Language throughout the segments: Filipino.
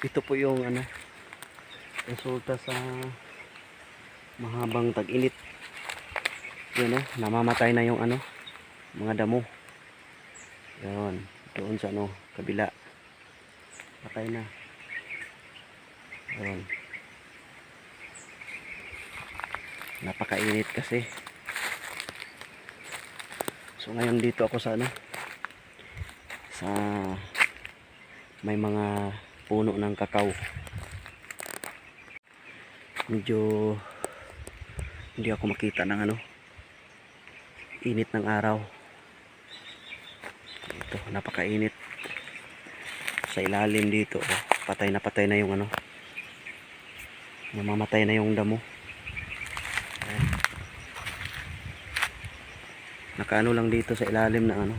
Ito po yung ano resulta sa mahabang tag-init. Yun eh, namamatay na yung ano mga damo. Yun, doon sa ano, kabila. Patay na. Yun. Napakainit kasi. So ngayon dito ako sa ano sa may mga puno ng kakao. Medyo hindi ako makita ng ano init ng araw. Ito, napakainit. Sa ilalim dito, oh, patay na patay na yung ano. Namamatay na yung damo. Nakaano lang dito sa ilalim ng ano.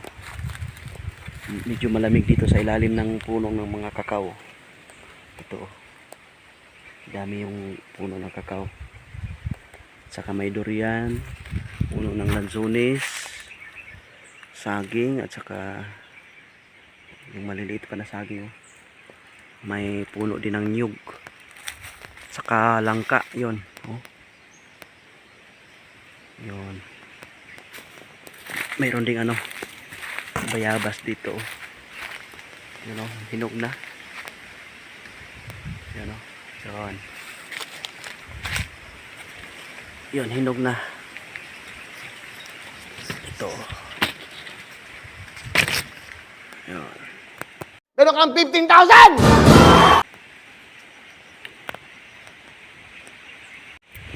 Medyo malamig dito sa ilalim ng puno ng mga kakao. Ito. Dami yung puno ng kakao. Saka may durian, puno ng lanzones, saging at saka yung maliliit pa na saging. oh. May puno din ng nyug. Saka langka, yon. Oh. Yon. Mayroon ding ano, bayabas dito. oh. Yun oh, hinog na. Yan oh. Yun. Yun, hinog na. Ito. Yun. Meron kang 15,000!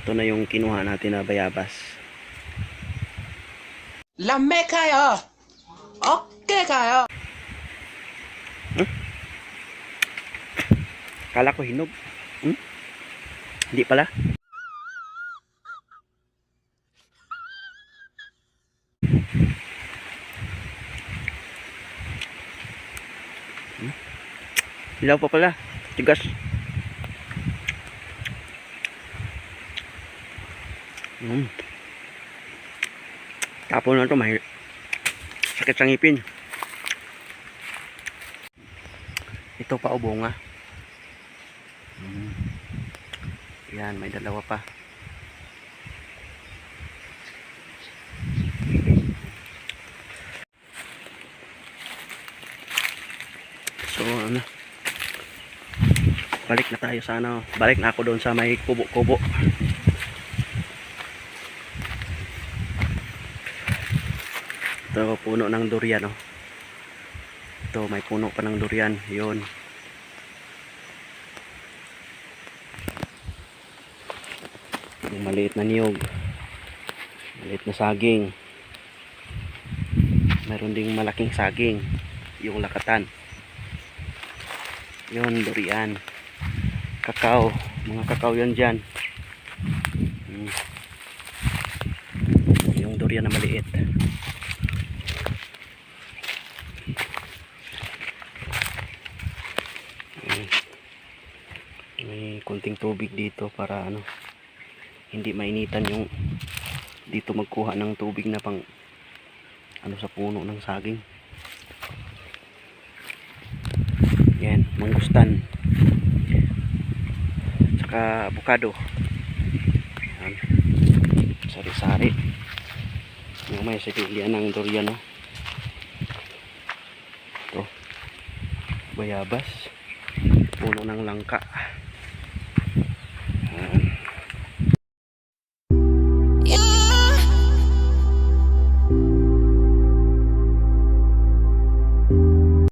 Ito na yung kinuha natin na bayabas. lamig kayo. Okay kayo. Kala ko hinog. Hmm? Hindi pala. Hmm? Hilaw pa pala. Tigas. Hmm. Tapon na to, may sakit sa ngipin. Ito pa o. Yan, may dalawa pa. So, ano? Balik na tayo sa ano. Balik na ako doon sa may kubo-kubo. Ito, puno ng durian, oh. Ito, may puno pa ng durian. Yun. Yung maliit na niyog. Maliit na saging. Meron ding malaking saging. Yung lakatan. Yun durian. Kakao. Mga kakao yan dyan. Hmm. yung durian na maliit. Hmm. may kunting tubig dito para ano hindi mainitan yung dito magkuha ng tubig na pang ano sa puno ng saging. Yan mangustan. Tsaka abukado yan. Sari-sari. Yung may sigilian ng durian no? ito. Bayabas. Puno ng langka